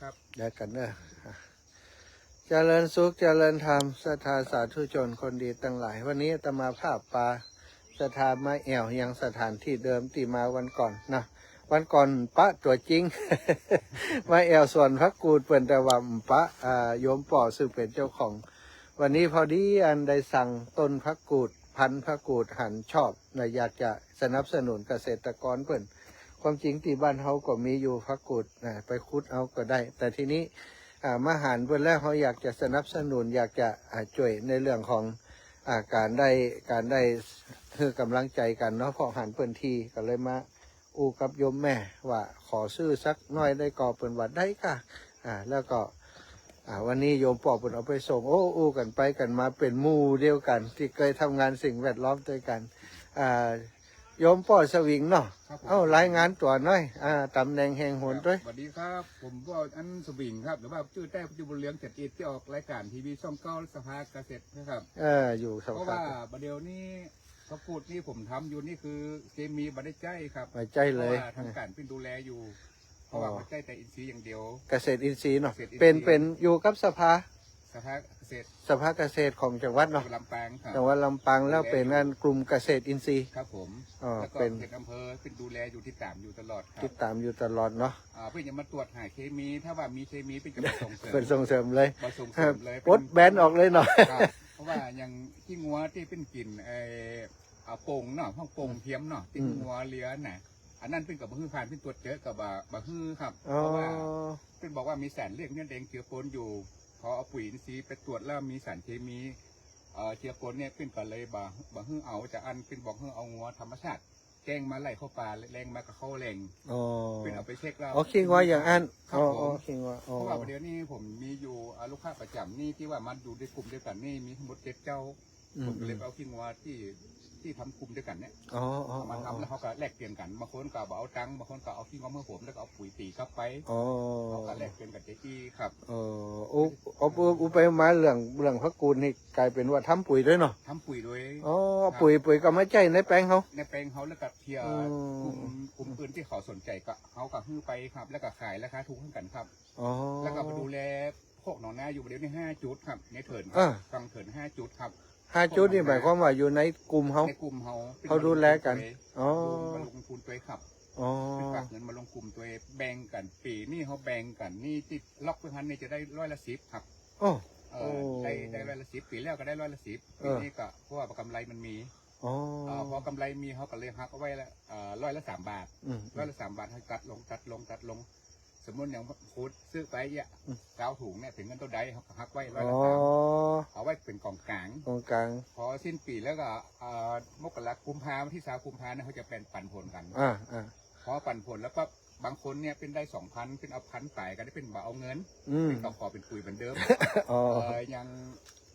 ครับได้กันเนอะอะเจริญสุขเจริญธรรมศรัทธาสาธุชนคนดีตั้งหลาย วันนี้ตมาภาพปลาสถานไม้แอวยังสถานที่เดิมที่มาวันก่อนนะวันก่อนปะตัวจริงไม้แอวส่วนพระกูดเปิ่นแต่ว่าปะอาโยมป่อซึ่งเป็นเจ้าของ วันนี้พอดีอันได้สั่งต้นพระกูดพันพระกูดหันชอบนะอยากจะสนับสนุนเกษตรกรเปิ่น ความจริงที่บ้านเขาก็มีอยู่พระกูดนะไปคุดเอาก็ได้ แต่ทีนี้อามาหารเพื่อแล้วเขาอยากจะสนับสนุนอยากจะช่วยในเรื่องของอการได้การได้คือกำลังใจกันเนาะพอหันเปิ้นทีก็เลยมาอูกับโยมแม่ว่าขอซื้อสักหน้อยได้ก่อเปิ้นว่าได้ค่ะอ่าแล้วก็วันนี้โยมปอเปิ้นเอาไปส่งโอ้อูกันไปกันมาเป็นมู่เดียวกัน ที่เคยทำงานสิ่งแวดล้อมด้วยกันอ่า โยมปอสวิงเนาะครับผม เอ้ารายงานตัวหน้อย อ่าตำแหน่งแห่งหนด้วย สวัสดีครับ ผมก็อันสวิงครับหรือว่าชื่อแต้ปัจจุบันเลี้ยงเจ็ดอีที่ออกรายการทีวีช่องเก้าสภาเกษตรนะครับ เออ อยู่สเพราะภาว่าพประเดี๋ยวนี้พระกูดนี่ผมทำอยู่นี่คือเคมีบัได้ใจครับไว้ใจเพเลราะย ว่าทำการเป็นดูแลอยู่ เพราะว่าบัได้ใจแต่อินทรีย์อย่างเดียว เกษตรอินทรีย์เนาะเกษตรอินทรีย์ เป็นเป็นอยู่กับสภา สภาเกษตรสภาเกษตรของจังหวัดเนาะลำปางครับจังหวัดลำปางแล้วเป็นงานกลุ่มเกษตรอินทรีย์ครับผมอ๋อแล้วก็เป็นเขตอำเภอเป็นดูแลอยู่ที่ตามอยู่ตลอดครัติบดตามอยู่ตลอดเนาะอ่าเพื่อจะมาตรวจหาเคมี ถ้าว่ามีเคมีเป็นจะมาส่งเสริมเป็นส่งเสริมเลยมาส่งเสริมเลยปลดแบนออกเลยเนาะครับเพราะว่าอย่างที่งัวที่เป็นกลิ่นไอ้อาโป่งเนาะห้องโป่งเทียมเนาะที่อืมงัวเลี้ยน่ะอันนั้นเป็นกับบะฮือผ่านเป็นตรวจเจอกับบะบะฮือครับอ๋อเพราะว่าเป็นบอกว่ามีสารเรียกเนี่ยแดงเจือปนอยู่ พอเอาปุ๋ยอินทรีย์ไปตรวจแล้วมีสารเคมีเอ่อเจือปนเนี่ยเป็นก็เลยบะบะฮือเอาจากอันเป็นบอกฮือเอางัวธรรมชาติแกล้งมาไล่เข้าป่าแรงมากับเข้าแรงอ๋อเป็นเอาไปเช็คแล้วอ๋อคิงว่าอย่างอันครับอ๋อผมอ๋อคิงว่าอ๋อเพราะว่าประเดี๋ยวนี้ผมมีอยู่อ่าลูกค้าประจำนี่ที่ว่ามันดูในกลุ่มเดียวกันนี่มีทั้งหมดเจ็ดเจ้าอืผมมก็เลยเอาขี้งัวที่ ที่ทำกลุ่มเดียวกันเนี่ยอ๋ออ๋อเอาอ๋มาอทำแล้วเขาก็แลกเปลี่ยนกันบางคนก็เอาตังค์บางคนก็เอาขี้งัวเมื่อผมแล้วก็เอาปุ๋ยตีเข้าไปอ๋อเขาก็แลกเปลี่ยนกันเจ๊กี้ครับเอออุอุอุอุไปมาเรื่องเรื่องพักกูลนี่กลายเป็นว่าทำปุ๋ยด้วยเนาะทำปุ๋ยโดยอ๋อปุ๋ยปุ๋ยก็ไม่ใจในแปลงเขา ในแปลงเขาแล้วก็เพียอืมกลุ่มกลุ่มอื่นที่เขาสนใจก็เขาก็ฮื้อไปครับ แล้วก็ขายราคาถูกให้กันครับอ๋อแล้วก็มาดูแลพวกหนองนาอยู่ประเดี๋ยวนี้ห้าจุดครับในเถินคอ่ารับฟังเถินห้าจุดครับ ห้าจุดนี่หมายความว่าอยู่ในกลุ่มเขาในกลุ่มเขาป็นเขาดูแลกันอ๋อมาลงทุนตัวเองครับอ๋อเป็นฝากเงินมาลงกลุ่มตัวเองแบ่งกัน ปีนี่เขาแบ่งกันนี่ที่ล็อกไปพันนี่จะได้ร้อยละสิบครับโอ้เอโอ้อได้ได้ร้อยละสิบปีแล้วก็ได้ร้อยละสิบเอปีอนี้ก็เพราะว่ากำไรมันมีอ๋อเออพอกำไรมีเขาก็เลยหักเอาไว้ละเอ่อร้อยละสามบาทอืมร้อยละสามบาทให้ตัดลงตัดลงตัดลง สมมติอย่างคูดซื้อไปเนี่ยอืมเก้าถุงเนี่ยถึงเงินตัวใดเขาก็หักไว้ร้อยอ๋อละสามเอาไว้เป็นกองกลางตรงกลาง พอสิ้นปีแล้วก็เอ่อมกราคุมภาวันที่สามคุมภาเนี่ยเขาจะเป็นปันผลกันอ่าอ่าพอปันผลแล้วก็บางคนเนี่ยเป็นได้สองพันเป็นเอาพันไปก็ได้เป็นบ่าเอาเงินอืมเป็นต่อขอเป็นปุ๋ยเหมือนเดิมอ๋อเอ่อยัง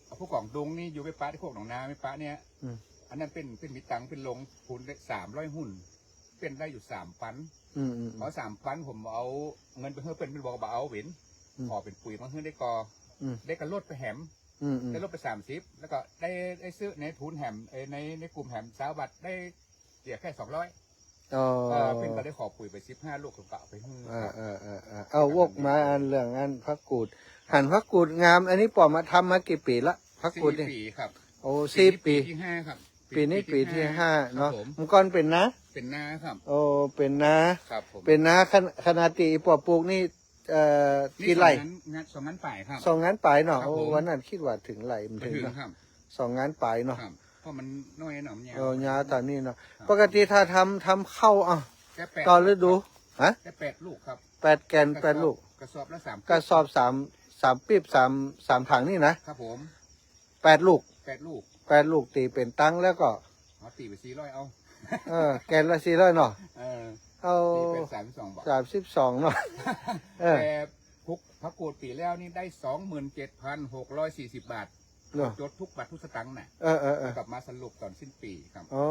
เอาพวกกล่องดงนี่อยู่ไปป้าที่พวกหนองนาไม่ป้าเนี่ยอืมอันนั้นเป็นเป็นมีตังค์เป็นลงทุนได้สามร้อยหุ้น เป็นได้อยู่สามพันอืมอืมพอสามพันผมเอาเงินไปเพื่อเป็นเป็นบอกว่าเอาเว้นอืมขอเป็นปุ๋ยมาเพื่อได้กออมได้กระลดไปแหมอืมอืมได้ลดไปสามสิบแล้วก็ได้ได้ซื้อในทุนแหมเอ่อในในกลุ่มแหมสาวบัตรได้เสียแค่สองร้อยอ๋อเป็นก็ได้ขอปุ๋ยไปสิบห้าลูกผมก็เอาไปให้อ่าอ่าอ่าอ่าเอาวกมาอันเรื่องอันพักกูด หันพักกูดงาม อันนี้ปอมาทำมากี่ปีละพักกูดสี่เนี่ยปีครับโอ้สี่ปี ที่ห้าครับปีนี้ปีที่ห้าเนาะครับผมมันก่อนเป็นนะ เป็นนาครับโอ้เป็นนะครับผมเป็นนะขนขนาดตีปอปลูกนี่เอ่อกี่ไร่นี่สองงานสองงานป่ายครับ สองงานปลายเนาะครับโอ้ผมวันนั้นคิดว่าถึงไหลมันไปถึงถึงเนาะครับสองงานปลายเนาะครับเพราะมันน้อยหน่อมเนี่ยเออยาตอนนี้เนาะปกติถ้าทำทำเข้าอะแค่แปดตอนฤดูฮะแค่แปดลูกครับแปดแกนแปดลูกกระสอบละสามกระสอบสามสามปีบสามสามถังนี่นะครับผมแปดลูกแปดลูกแปดลูกตีเป็นตังค์แล้วก็เอาตีไปสี่ร้อยเอา เออ แกนละสี่ร้อยเนาะเออเอาตีเป็นสามสองบาทสามสิบสองเนาะเออแต่พุกพักโกดปีแล้วนี่ได้สองหมื่นเจ็ดพันหกร้อยสี่สิบบาท เนาะจดทุกบาททุกสตังค์น่ะเออเออเออกลับมาสรุปตอนสิ้นปีครับ โอ้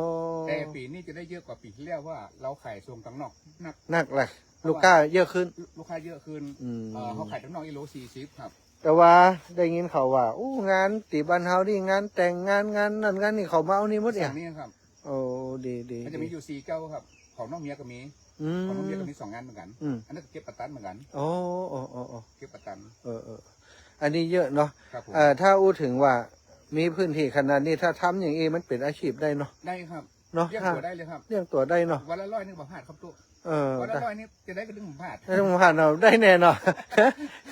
แต่ปีนี้จะได้เยอะกว่าปีที่แล้วว่าเราขายส่งตั้งนอกนักนักเลยลูกค้าเยอะขึ้น ลูกค้าเยอะขึ้นอืม เออเขาขายตั้งนอกอีโลสี่สิบครับ แต่ว่าได้ยินเขาว่าอู้งานตีบ้านเฮานี่งานแต่งงานงานนั่นงานนี่เขามาเอานี่หมดอเนี่ยย่างนี้ครับ โอ้ดีดีมันจะมีอยู่สี่เก้าครับ ของน้องเมียก็มีอืมของโรงเรียนก็มีสองงานเหมือนกันอืมอันนั้นก็เก็บประตันเหมือนกันโอ้โอ้โอ้โอ้เก็บประตันเออเอออันนี้เยอะเนาะครับผมเอ่อถ้าอู้ถึงว่ามีพื้นที่ขนาดนี้ถ้าทำอย่างนี้มันเป็นอาชีพได้เนาะได้ครับเนาะเรียกถ้าตัวได้เลยครับเลี้ยงตัวได้เนาะวันละร้อยนึงบ่พลาดครับตู้เออวันละได้ร้อยนี่จะได้ก็ดึงผมพลาดไม่ต้องผ่านเราได้แน่เนอน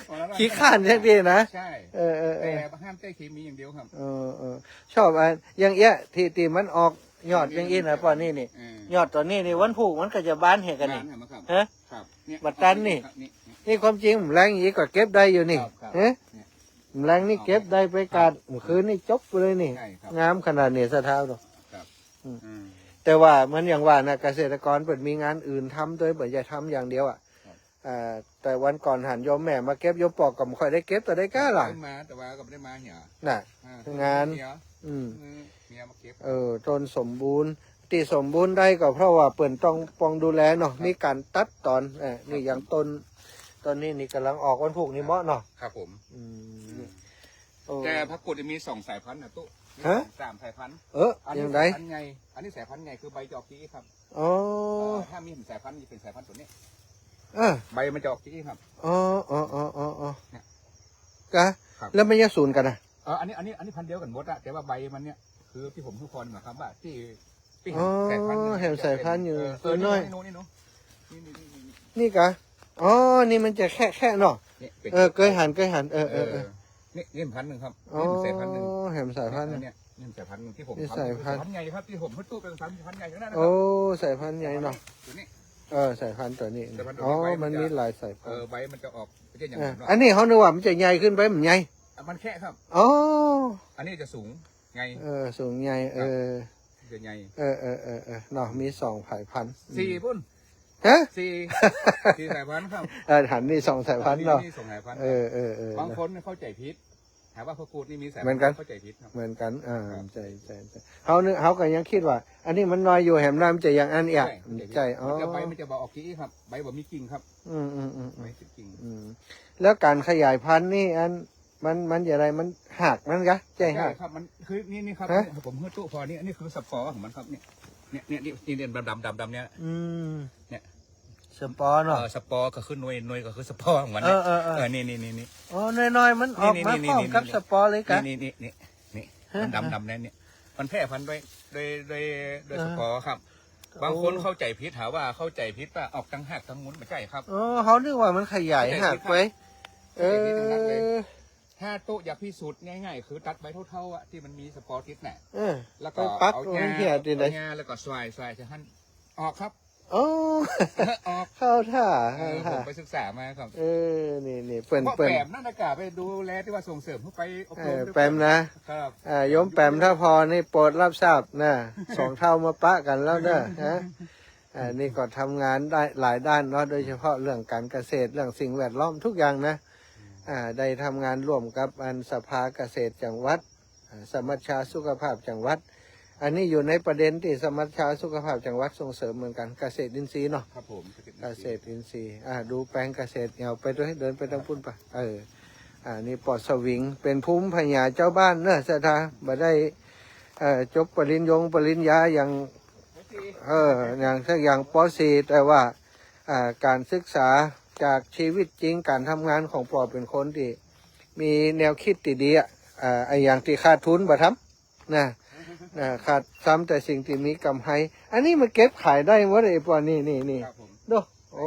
วันละร้อยขี้ข้านแค่ดีนะใช่เออเออเอแต่อห้ามเต้เคมีอย่างเดียวครับเออเออชอบอันอย่างเอี้ยที่ที่มันออก ยอดอย่างอี้นะป่อนี่นี่เออยอดตัวนี้นี่วันผูกมันก็จะบานเหกันนี่บ้าครับฮะครับเนี่ยบัดตันนี่ครับนี่ นี่ความจริงแรงอย่างนี้ก็เก็บได้อยู่นี่ครับครับเอ๊ะเนี่ยแรงนี่เก็บได้ไปกัดเมื่อคืนนี่จบไปเลยนี่ใช่ครับงามขนาดนี้สะเท้าดอกอืมแต่ว่ามันอย่างว่านะเกษตรกรเปิดมีงานอื่นทำโดยเปิดจะทำอย่างเดียวอะครับอ่าแต่วันก่อนหันโยมแม่มาเก็บโยมปอกก็ไม่ค่อยได้เก็บแต่ได้กล้าหล่ะขึ้นมาแต่ว่าก็ไม่ได้มาเหี่ยน่ะอ่งานเหี่ย อืมเออเมียมาเก็บเออต้นสมบูรณ์ที่สมบูรณ์ได้ก็เพราะว่าเปิ่นต้องปองดูแลเนาะมีการตัดตอนเออนี่อย่างต้นตอนนี้นี่กำลังออกวันพุกนี่เหมาะเนาะครับผมอืมนี่โอ้ แต่พักกุดจะมีสองสายพันธุ์นะตุ๊มีฮะ สามสายพันธุ์เอออันอนี้ย่างไรสายพันธุ์ไงอันนี้สายพันธุ์ไงคือใบจอกกี้ครับอ๋อเออถ้ามีสายพันธุ์จะเป็นสายพันธุ์ตัวนี้ เออใบมันจะออกกี้ครับ อ๋ออ๋ออ๋ออ๋ออ๋อเนี่ยกะครับแล้วไม่แยกศูนย์กันนะ เอออันนี้อันนี้อันนี้พันธุ์เดียวกันหมดอะแต่ว่าใบมันเนี่ยคือที่ผมทุกคนนะครับว่าที่ที่อ๋อสายพันธุ์เห็นสายพันธุ์อยู่เออเอตัวอน้อยนี่นู้นนี่นู้นนี่นี่นี่นี่นี่กะอ๋อนี่มันจะแค่แค่เนาะนี่ป็นเออเคยหันเคยหันเออเออเออนี่นี่พันธุ์หนึ่งครับอ๋อนี่สายพันธุ์หนึ่งเห็นสายพันธุ์เนี่ยนี่สายพันธุ์หนึ่งที่ผมนี่ทำสายพันธุ์สายพันธุ์ใหญ่ครับที่ผมพูดตู้เป็นสายพันธุ์ใหญ่ทั้งนั้นนะคโอ้รับสายพันธุ์ใหญ่เนาะตัวนี้เออสายพันธุ์ตัวนี้สายพันธุ์ตัวนี้อ๋อไว้มัมันนจะมีหลายสายเอพันอธุ์ใบมันจะออกไม่ใช่อย่างเออนั้นหรอกอันนี้เขานึกว่ามันจะใหญ่ขึ้นไปมันใหญ่ มันแค่ครับ อ๋อ อันนี้จะสูงไง เออ สูงใหญ่เออจะไงเออเออเออเออเนาะมีสองสายพันธุ์สี่พุ่นฮะสี่สี่สายพันธุ์ครับ เออหันนี่สองสายพันธุ์เนาะนี่สองสายพันธุ์เออเออเออบางคนเข้าใจผิดถามว่าพระกูดนี่มีสายเหมือนกันเข้าใจผิดครับเหมือนกัน อ่าครับใจใจใจเขานึกเขาก็ยังคิดว่า อันนี้มันน้อยอยู่แหมน้ำจะอย่างอันเอียเข้าผิดใจอ๋อมันจะใบมันจะบอกออกกี้ครับ ใบแบบมีกิ่งครับ อืมอืมอืมใบอืมติดกิ่งอืมแล้วการขยายพันธุ์นี่อัน มันมันอย่างไรมันหักมันกะใจหัก ครับมันคือนี่นี่ครับฮะ ผมเฮือตู้พอนี่อันนี้คือสปอร์ของมันครับเนี่ยเนี่ยเนี่ยนี่นี่ดำดำดำดำเนี่ย อืมเนี่ย สปอร์เอเนาะอสปอร์ก็คือหน่วยหน่วยก็คือสปอร์ของมันเอเนี่ยอเออเออ เออนี่นี่นี่นี่ อ๋อน้อยๆมันออกมานี่พร้อมนี่กับนี่ สปอร์เลยกะ นี่นี่นี่นี่ฮะมันดำดำเนี่ยเนี่ยมันแพร่พันธุ์ด้วยโดยโดยโดยเออสปอร์ครับ บางคนเข้าใจผิดหาว่าเข้าใจผิดว่าออกทั้งหักทั้งหมุนไม่ใช่ครับ อ๋อเขานึกว่ามันขยายหักไปเอขยายที่ตรงนั้นเลยอ ถ้าโต๊ะอยากพิสูจน์ง่ายๆ คือตัดใบเท่าๆอะที่มันมีสปอร์ติสน่ะเออแล้วก็ไปปักเอาตรงงาเหี้ยที่ไหนเอางาแล้วก็สวายสวายจะหั่นออกครับอ๋อออกเข้าท่าเอเข้าอผท่ามไปศึกษามาครับเออนี่นี่เปิ่นเพราะเปิ่นแปมนั่นอากาศไปดูแลที่ว่าส่งเสริมเข้าไปอบเอรมอด้วยแปมนะครับอ่าโยมแปมถ้าพอนี่โปรดรับทราบนะสองเท่ามาปะกันแล้วเนอะฮะอ่านี่ก็ทำงานได้หลายด้านเนาะโดยเฉพาะเรื่องการเกษตรเรื่องสิ่งแวดล้อมทุกอย่างนะอ่า ได้ทำงานร่วมกับอันสภาเกษตรจังหวัดอ่าสมัชชาสุขภาพจังหวัด อันนี้อยู่ในประเด็นที่สมัชชาสุขภาพจังหวัดส่งเสริมเหมือนกันเกษตรอินทรีย์เนาะครับผมเกษตรอินทรีย์อ่าดูแปลงเกษตรเอาไปด้วยเดินไปทางพุ่นไปเอออ่านี่ปอดสวิง เป็นภูมิพญาเจ้าบ้านเนอะสถาบ่ได้เอ่อจบปริญญงปริญญาอย่างเอออย่างสักอย่างปอสีแต่ว่าอ่าการศึกษา จากชีวิตจริงการทำงานของปอเป็นคนที่มีแนวคิดที่ดีอะอ่าไออย่างที่ขาดทุนบ่ทำนะนะขาดซ้ำแต่สิ่งที่มีกำไรอันนี้มันเก็บขายได้หมดเลยปอนี่นี่นี่ครับผมดูโอ้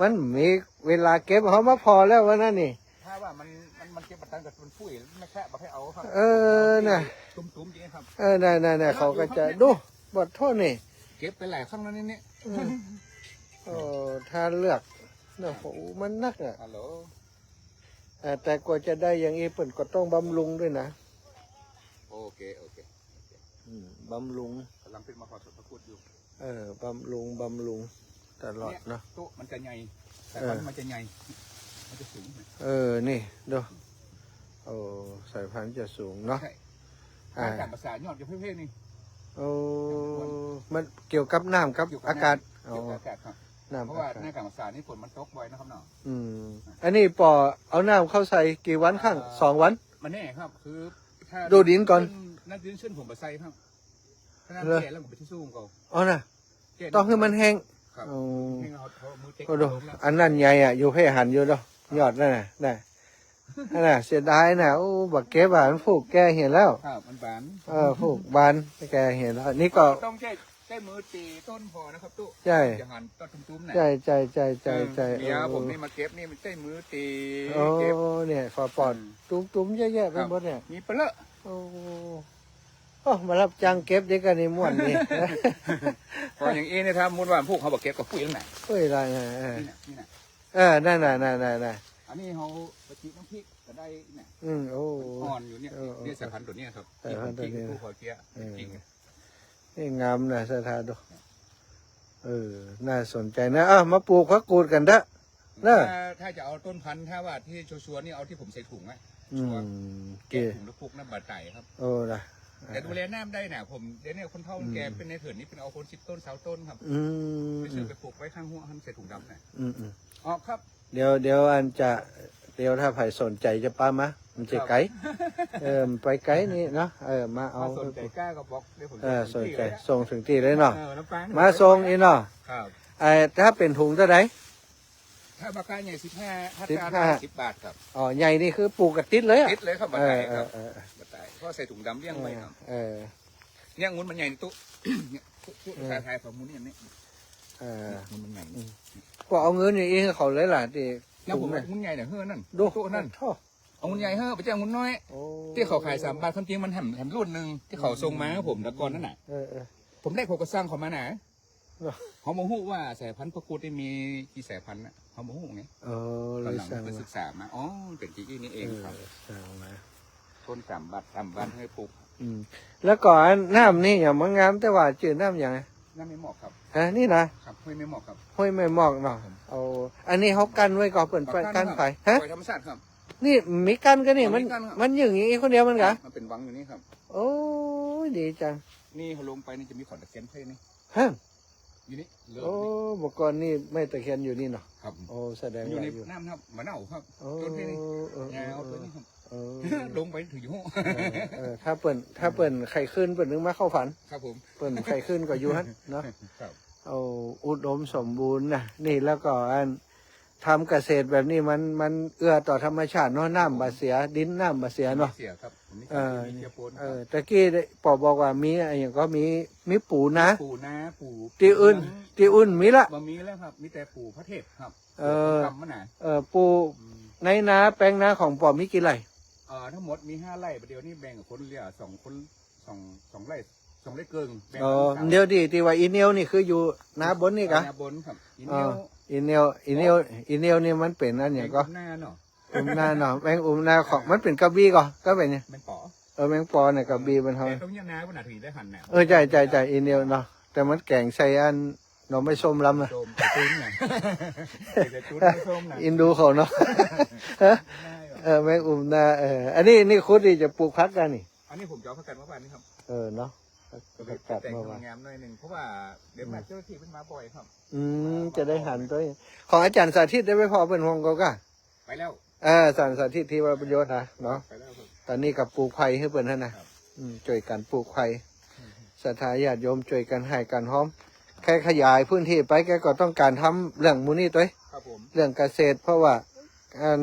มันมีเวลาเก็บเขามาพอแล้ววันนั้นนี่ถ้าว่ามันมันมันเก็บปัตตันกับมันฟุ้ยไม่แค่บอกให้เอาครับเออน่ะตุ้มๆจริงครับเออน่ะน่ะน่ะเขาก็จะดูบทโทษนี่เก็บไปหลายครั้งแล้วนี่เนี่ยอืมโอ้ถ้าเลือกเนาะโอ้มันนักอะฮัลโหลแต่กว่าจะได้อย่างนี้เปิ่นก็ต้องบำรุงด้วยนะโอเคโอเคบำรุงกำลังเป็นมาขอสดพระคุณอยู่เออบำรุงบำรุงตลอดเนาะโต๊ะมันจะใหญ่แต่เออมันจะใหญ่มันจะสูงเออนี่ดูโอ้สายพันธุ์จะสูงเนาะอาการภาษายอดอยู่เพ่งๆนี่โอ้มันเกี่ยวกับน้ำกับอากาศอ๋อเกี่ยวกับอากาศครับ น้ำเพราะอาว่าหกาน้าศการภาษานี่ฝนมันตกบ่อยนะครับเนาะอืม อันนี้ปอเอาน้ำเข้าใส่กี่วันข้างสองวัน มันแน่ครับ คือถ้าดูดินก่อนนั่นดินชื้นผมไปใส่ครับถ้าน้ำเหรอแก่แล้วผมไปที่สู้ของเขาอ๋อน่ะแก่ต้องให้มันแห้งครับโอ้นี่เอาเอามือเต็กก็ดูลงแล้วอันนั้นใหญ่อะอยู่เพ่หันอยู่เนาะยอดนั่นน่ะได้นั่นน่ะเสียดายน่ะโอ้บักเก็บอะมันผูกแกเห็นแล้วครับมันบานเออผูกบานแกเห็นแล้วนี่ก็ต้องใช้ ใช้มือตีต้นพอนะครับตู้ใช่อย่าหันต้นตุ้มๆนะใจใจใจใจใจเมียผมนี่มาเก็บนี่มันใช้มือตีโอ้เก็บเนี่ยฟอปอดตุ้มตุ้มๆแย่ๆไปหมดเนี่ย มีเปลือกโอ้โอ้มารับจ้างเก็บเด็กกันนี่ม่วนนี่ พออย่างเอ้เนี่ยถ้ามุดว่าพวกเขาบอกเก็บกับปุ๋ยตรงไหนเฮ้ยอะไรเนี่ยเออนี่นะนี่นะเออนั่นน่ะนั่นน่ะนั่นอันนี้เขาไปจีน้ำพริกก็ได้เนี่ยอืมโอ้ อ่อนอยู่เนี่ยเออเออเนี่ยสายพันธุ์ตัวเนี้ยครับสายพันธุ์ตัวเนี้ยผู้ขอเกี้ยเออจริง นี่งามนะสถานดูเออ น่าสนใจนะอะมาปลูกพักกูดกันเด้อเนอะถ้าถ้าจะเอาต้นพันธุ์ถ้าว่าที่ชัวร์ๆนี่เอาที่ผมใส่ถุงไว้อืมเก็เก๋บถุงแล้วปลูกน้ำบาดไตครับ โอ้ละแต่ดูแลน้ำได้น่ะผมเดี๋ยวนี้คนเฒ่าคนแก่เป็นในเถื่อนนี่เป็นเอาคนสิบต้นเสาต้นครับอืมไปซื้อไปปลูกไว้ข้างหัวหันใส่ถุงดำน่ะอืมอืมอ๋อครับ เดี๋ยวเดี๋ยวอันจะ เดี๋ยวถ้าใครสนใจจะป้ามามันจะไกลเออมันไปไกลนี่เนาะเออมาเอามาสนใจกล้าก็บอกเดี๋ยวผมเออสนใจส่ส่งถึงที่เลยเนาะเออน้ำปังมาส่งอีเนาะครับไอ้ถ้าเป็นถุงเท่าไหร่ถ้าปากกาใหญ่สิบห้าถ้าสิบจานห้าสิบบาทครับอ๋อใหญ่นี่คือปลูกกระติดเลยอะติดเลยครับบาเอดไตอเอครัอบเออบาดไตเพราะใส่ถุงดำเลี้ยงไว้ครับเออเนี่ยงุ้นมันใหญ่ในตู้เนี่ยตู้ตู้ชายไทยของมุ้นเนี่ยเนี่ยเอองุ้นมันใหญ่ก็เอาเงินอย่างนี้ให้เขาเลยล่ะที่ แล้วผมถุงเอาน่ะงุ้นใหญ่เนี่ยเฮ้อนั่นดูตู้นั่นโท่เอางุ้นใหญ่เฮ้อไปแจ้งงุ้นน้อยโอ้ที่เขาขายสามบาทความจริงมันแถมแถมรุ่นหนึ่งที่เขาส่งมาให้ผมแล้วก่อนนั่นน่ะเออเออผมได้เขาก็สร้างเขามาหนาเหรอเขาโมโหว่าสายพันธุ์พระกูดได้มีกี่สายพันธุ์น่ะเขาโมโหไงเออตเลอนยหลังสร้างไปมาศึกษามาอ๋อเป็นจีอี้นี่เองครับสร้างมาต้นสามบาทสามบาทให้ปลูกอืมแล้วก่อนน้ำนี่อย่างมันงามแต่ว่าจืดน้ำอย่างไง นั่นไม่เหมาะครับฮะนี่นะครับไม่ไม่เหมาะครับ ห้วยไม่หมอกเนาะเอาอันนี้เขากันไว้ก่อนเปิดไฟกันไฟฮะปล่อยธรรมชาติครับ นี่มีกันกันนี่อ๋อมันมีกั้นครับ มันอย่างงี้คนเดียวมันกะมันเป็นวังอยู่นี่ครับ โอ้ยดีจังนี่เขาลงไปนี่จะมีขอนตะเคียนเพื่อนนี่ฮะอยู่นี่เลิกโอ้นี่บอกก่อนนี่ไม่ตะเคียนอยู่นี่เนาะครับโอ้แสดงอยู่ว่าในอยู่น้ำครับมะนาวครับโอ้ต้นที่นี่เออเอแนอวเอต้นอนี้ครับเออลงไปถึงอยู่ห้องเออเออถ้าเปิ่นถ้าเปิ่นไข่ขึ้นเปิ่นนึงมาเข้าฝัน ครับผม เปิ่นไข่ขึ้นก็อยู่ฮันเนาะครับเอาอุดมสมบูรณ์นะนี่แล้วก็อันทำเกษตรแบบนี้มันมันเอื้อต่อธรรมชาติเนาะน้ำบาเสีย ดินน้ำบาเสียเนาะเสียครับผมนี่เออมีเจียโปนเออตะกี้ได้ปอบอกว่ามีอะไรอย่างก็มีมีปูนะปู่นาปู่ที่อื่นที่อื่นมีละบะมีแล้วครับ มีแต่ปู่พระเทพครับเออทำมันหนาเออปูอืมในนาแปลงนาของปอมีกี่ไร่เอ่อทั้งหมดมีห้าไร่ประเดี๋ยวนี้แบ่งกับคนเหลือสองคนสองสองไร่สองไร่เกินแบ่งเอกันอสามเดี๋ยวดีที่ว่าอีเนียวนี่คืออยู่นาบนนี่กะเออนาบนครับอินเอเนียอวอีเนียวอีเนียวอีเนียวนี่มันเป็นอันอย่างก็หน้าเนาะอุ้มนาเนาะแมงอุ้มนาของมันเป็นกระบี่ก็ก็เป็นเนี่ยเป็นป๋อเออแมงปอเนี่ยกระบี่มันเขาแต่ตรงเนี้ยนาวันหนาถึงได้หันแนวเออใช่ใช่ใช่อีเนียวเนาะแต่มันแกงใส่อันหน่อไม่ส้มลำอะโจมแต่ตุ้นน่ะแต่ตุ้นไม่ส้มน่ะอินดูเขาเนาะได้ว่ะ เออแมงอุ้มนาเอออันนี้นี่คุดดีจะปลูกพักกันนี่ อันนี้ผมจะเอาพักกันมาบ้านนี่ครับเออเนาะก็ไปกัดแต่งมาว่างามหน่อยหนึ่งเพราะว่าเดี๋ยวมาเจ้าหน้าที่เป็นมาบ่อยครับอืมจะได้หันตัวเองของอาจารย์สาธิตได้ไม่พอเป็นห่วงก็ก็ไปแล้วเออสารสาธิตที่ว่าประโยชน์นะเนาะไปแล้วครับตอนนี้กับปลูกไผ่ให้เปิ่นท่านนะครับอืมช่วยกันปลูกไผ่ศรัทธาญาติโยมช่วยกันให้กันหอม แค่ขยายพื้นที่ไปแกก็ต้องการทำเรื่องมูนี่ตัวเองครับผมเรื่องเกษตรเพราะว่าการ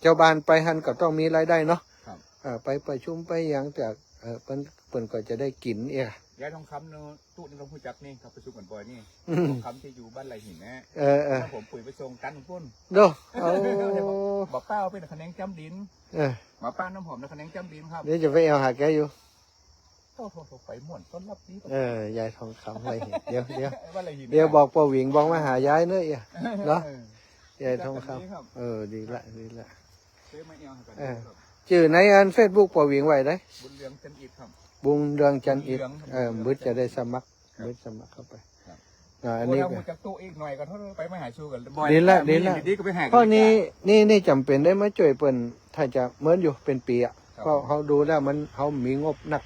เจ้าบ้านไปหันก็ต้องมีรายได้เนาะครับอ่าไปประชุมไปหยังจากเออเปิ้นเปิ้นก็จะได้กินเองยายทองคำเนาะตู้นี่เราพูดจักนี่ครับประชุมกันบ่อยนี่อืม ทองคำที่อยู่บ้านไรหินนะเออเออถ้าผมปุ๋ยไปส่งตันพุ่นโดเอาบอกป้าเอาเป็นคะแนนจำดินเออหมาป้าน้ำหอมนะคะแนนจำดินครับเดี๋ยวจะไปเอาหาแกอยู่ โอ้โหไปม่วนต้นรับนี้เออ ยายทองคำไรเห็นเดี๋ยวเดี๋ยว บ้านไรหินเดี๋ยวบอกป้าหวิงบอกมาหายายเนอะเอียเนาะออ ยายทองคำเออดีละดีละซื้อมาเอวให้กันเออครับชื่อในอันเฟซบุ๊กป้าหวิงไว้ได้บุญเรืองจันอิดครับบุงเรืองจันทร์อิฐบุญเออบึดจะได้สมัครบบึดสมัครเข้าไปอ่าอันนี้เราก็จากตู้อีกหน่อยก็เท่าไปมาหาชูกันดีละดีละดีก็ไปหกข้อนี้นี่นี่จำเป็นได้มาช่วยเปิ่นถ้าจะเหมือนอยู่เป็นปีอะเพราะเขาดูแล้วมันเขามีงบหนัก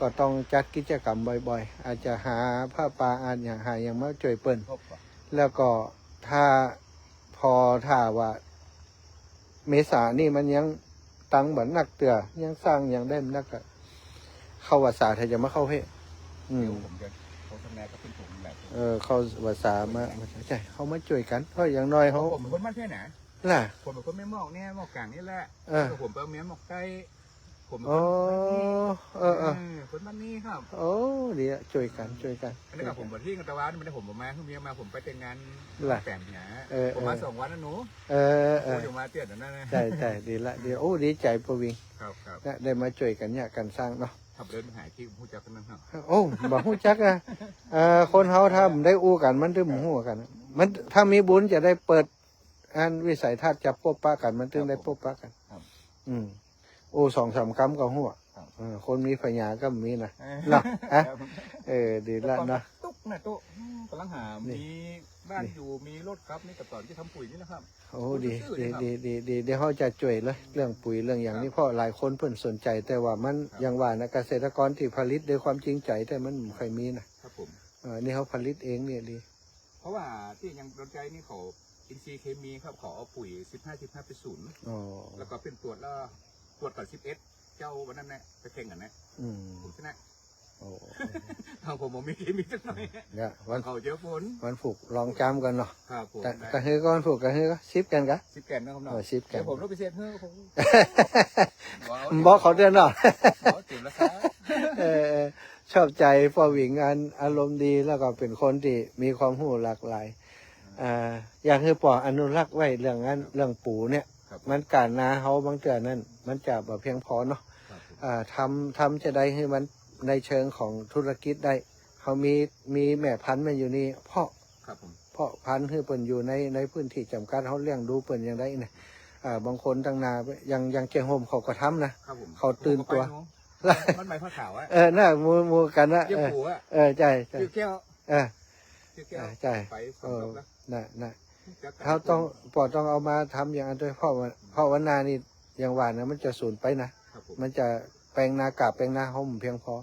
ก็ต้องจัดกิจกรรมบ่อยๆ อาจจะหาผ้าปลาอาจอย่างหาอย่างมาช่วยเปิ่นแล้วก็ถ้า อถ้าว่า เมษานี่มันยังตังเหมือนนักเตือยังสร้างยังได้นักอะเข้าวัดสาถ้าจะมาเข้าเพศอืเดี๋ยวมผมจะผเขาทำงานก็เป็นถุงแบบเออ เขาภาษามามาใช่เขามาช่วยกันเพราะอย่างน้อยเขาผมเป็นคนบ้านแค่ไหนล่ะผมเป็นคนไม่หมอกเนี่ยหมอกกลางนี่แหละเออผมเป็นเมียหมอกใต้ ผมเป็นโอ้คนบ้านนี้เออเออคนบ้านนี้ครับโอ้ดีอะช่วยกันช่วยกันอันนี้กับผมบที่กันตะวันไม่ได้ผมมาคือเมียมาผมไปแต่งงานล่ะแต่งเนี่ยเออผมมาเออสองวันนะหนูเออเอโอ้อยอยู่มาเตี้ยแต่นั่นนะใช่ใช่ดีละดีโอ้ดีใจประวิงครับครับนะได้มาช่วยกันเนี่ยกันสร้างเนาะขับเดินมาหาที่ผู้จักกันนั่นครับโอ้บอกฮู้จักอะเอ่อคนเฮาทำได้อู้กันมันถึงหู้กัน มันถ้ามีบุญจะได้เปิดอันวิสัยทัศน์จะพบปะกันมันถึงได้พบปะกันครับอืม โอ้สองสามคำก็หัวครับเออคนมีปัญญาก็มีนะเนาะฮะเออดีละเนาะตุ๊กนะตุ๊กอืมกำลังหานี่มีบ้านนี่อยู่มีรถครับนี่กับตอนที่ทำปุ๋ยนี่นะครับ โอ้ดีซื่อๆดีเลยครับดีดีดีเดี๋ยวเขาจะช่วยเลย เรื่องปุ๋ยเรื่องอย่างนี้เพราะหลายคนเพิ่นสนใจ แต่ว่ามันครับอย่างว่านะเกษตรกรที่ผลิตด้วยความจริงใจแต่มันไม่ค่อยมีนะครับผมเออนี่เขาผลิตเองเนี่ยดี เพราะว่าที่ยังสนใจนี่เขาอินทรีย์เคมีครับขอเอาปุ๋ยสิบห้าสิบห้าไปศูนย์อ๋อแล้วก็เป็นตรวจแล้ว ตรวจก่อนสิบเอ็ดเจ้าวันนั้นนะไปแข่งกันนะอืมผมชนะโอ้ทางผมผมมีเคมีสักหน่อยเนี่ยวันเขาเยอะฝนวันผูกลองจำกันเนาะครับผมแต่กระฮือก็วันผูกกระฮือก็ซิปกันกะสิบแกนนะครับเนาะเออ10แกนเดี๋ยวผมต้องไปเซ็นเฮ้อผมบอกเขาเดือนเนาะบอกเต็มแล้วครับเออเออชอบใจพอหวิงอันอารมณ์ดีแล้วก็เป็นคนที่มีความรู้หลากหลายอ่าอยากให้ปออนุรักษ์ไว้เรื่องนั้นเรื่องปูเนี่ย ครับ มันการนาเขาบางเตือนั่นมันจะแบบเพียงพอเนาะครับผมอ่าทำทำจะได้ให้มันในเชิงของธุรกิจได้เขามีมีแม่พันธุ์มันอยู่นี่เพาะ ครับผม เพาะพันธุ์คือเปิ่นอยู่ในในพื้นที่จำกัดเขาเลี้ยงดูเปิ่นอย่างไรเนี่ยอ่าบางคนตั้งนายังยังเจียงโฮมเขาก็ทำนะ ครับผมเขาตื่นตัวมันใบผ้าขาวอะเออน่ามูมูกันนะเกี่ยวเออหัวอะเออใช่ใช่เกี่ยวแก้วเออเกี่ยวแก้วอ่าใช่ ไปสเอองอดอกแล้ว น่ะน่ะจักร เขาต้องปอต้องเอามาทำอย่างนั้นด้วยเพราะว่าเพราะว่านานี่อย่างว่านะมันจะสูญไปนะครับผมมันจะแปลงนากาบแปลงนาเขาเพียงพอ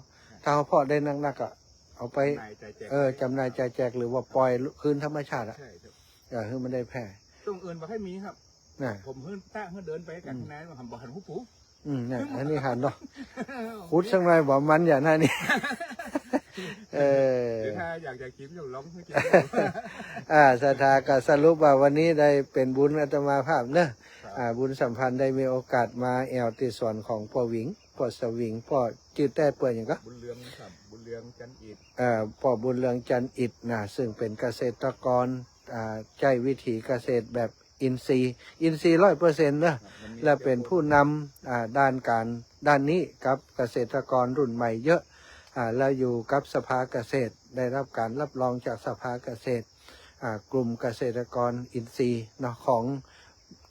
ถ้าเขาเพาะได้นักๆอะเอาไปนายใจแจกเออจำหนายจ่ายแจกหรือว่าปล่อยคืนธรรมชาติอะใช่ครับอย่าให้มันได้แพร่ตรงอื่นบอกให้มีครับน่ะผมเพิ่งตั้งเพิ่งเดินไปกันข้างในมาทำบ่อหันหูปูอืมเนี่ยอันนี้หันเนาะคุดสักหน่อยบอกมันอย่าหน้านี่ เออหรือถ้าอยากจะกินอยู่ร้องให้กินอ่าสถาก็สรุปว่าวันนี้ได้เป็นบุญอาตมาภาพเนอะครับอ่าบุญสัมพันธ์ได้มีโอกาสมาแอวติส่วนของพ่อหวิงพ่อสวิงพ่อจืดแต่เปื่อยอย่างก็บุญเรืองครับบุญเรืองจันทร์อิฐอ่าพ่อบุญเรืองจันทร์อิดนะซึ่งเป็นเกษตรกรอ่าใจวิถีเกษตรแบบอินทรีย์อินทรีย์ร้อยเปอร์เซ็นต์นะและเป็นผู้นำอ่าด้านการด้านนี้กับเกษตรกรรุ่นใหม่เยอะ อ่าแล้วอยู่กับสภาเกษตร ได้รับการรับรองจากสภาเกษตรอ่ากลุ่มเกษตรกรอินทรีย์เนาะของ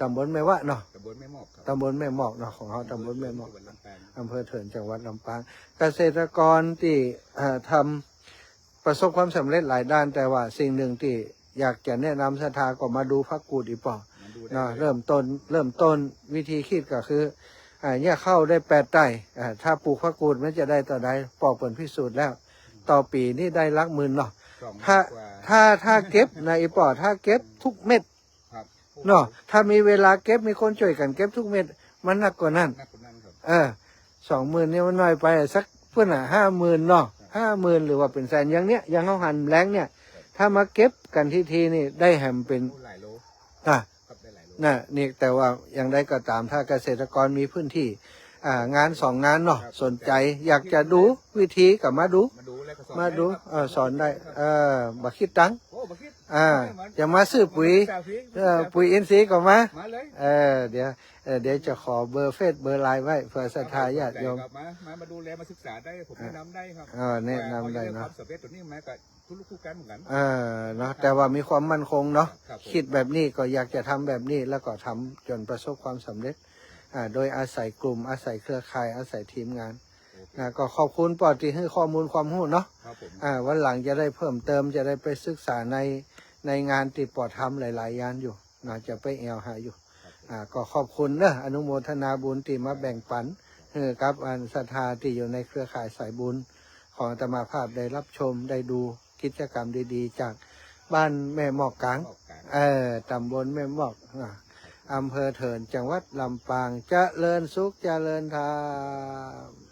ตำบลแม่วะเนาะตำบลแม่หมอกครับตำบลแม่หมอกเนาะของเขาตำบลแม่หมอกจังวัดลำปางอำเภอเถินจังหวัดลำปาง เกษตรกรที่เอ่อทำประสบความสำเร็จหลายด้านแต่ว่าสิ่งหนึ่งที่อยากจะแนะนำสถาก็มาดูพักกูดอีกป่อมาดูได้เนาะลยเริ่มต้นเริ่มต้นวิธีคิดก็คือ อ่าเนี่ยเข้าได้แปดไร่อ่าถ้าปลูกพักกูดมันจะได้ต่อใดปอกผลพิสูจน์แล้ว ต่อปีนี่ได้ลักหมื่นเนาะสองถ้ากว่าถ้าถ้าเก็บในอีปอถ้าเก็บทุกเม็ดครับเนาะถ้ามีเวลาเก็บมีคนช่วยกันเก็บทุกเม็ดมันหนักกว่านั้นนักคนนั้นครับเออสองหมื่นเนี่ยมันน้อยไปอะสักเพื่อนอะห้าหมื่นเนาะห้าหมื่นหรือว่าเป็นแสนอย่างเนี้ยอย่างเขาหันแรงเนี่ย ถ้ามาเก็บกันทีทีนี่ได้แหมเป็นโอ้หลายโลอะ น่ะนี่แต่ว่าอย่างใดก็ตามถ้าเกษตรกรมีพื้นที่อ่างานสองงานเนาะสนใจอยากจะดูวิธีกับมาดู มาดูแล้วก็สอนมาดูได้ครับเออสอนได้เออบักคิดตังค์โอ้บักคิดอ่าจะมาซื้อปุ๋ยมาซื้อเออปุ๋ยอินทรีย์ก็มามาเลยเออเดี๋ยวเออเดี๋ยวจะขอเบอร์เฟซเบอร์ไลน์ไว้เพื่อศรัทธาญาติโยมครับมามามาดูแลมาศึกษาได้ผมแนะนำได้ครับเออแนะนำได้ว่าเนาะความสำเร็จตัวนี้มากับ ทุกลูกคู่กันเหมือนกันเออเนาะแต่ว่ามีความมั่นคงเนาะครับผมคิดแบบนี้ก็อยากจะทำแบบนี้แล้วก็ทำจนประสบความสำเร็จอ่าโดยอาศัยกลุ่มอาศัยเครือข่ายอาศัยทีมงานโอเคนะก็ขอบคุณปอที่ให้ข้อมูลความรู้เนาะ ครับผม อ่าวันหลังจะได้เพิ่มเติมจะได้ไปศึกษาในในงานติดปอทำหลายๆอยานอยู่นะจะไปแอลหาอยู่ครับผมอ่าก็ขอบคุณเนอะอนุโมทนาบุญที่มาแบ่งปันเออครับอันศรัทธาที่อยู่ในเครือข่ายสายบุญ ของอาตมาภาพได้รับชมได้ดู กิจกรรมดีๆ จากบ้านแม่หมอกกลางออกการเออตำบลแม่หมอกอะอำเภอเถินจังหวัดลำปางเจริญสุขเจริญธรรม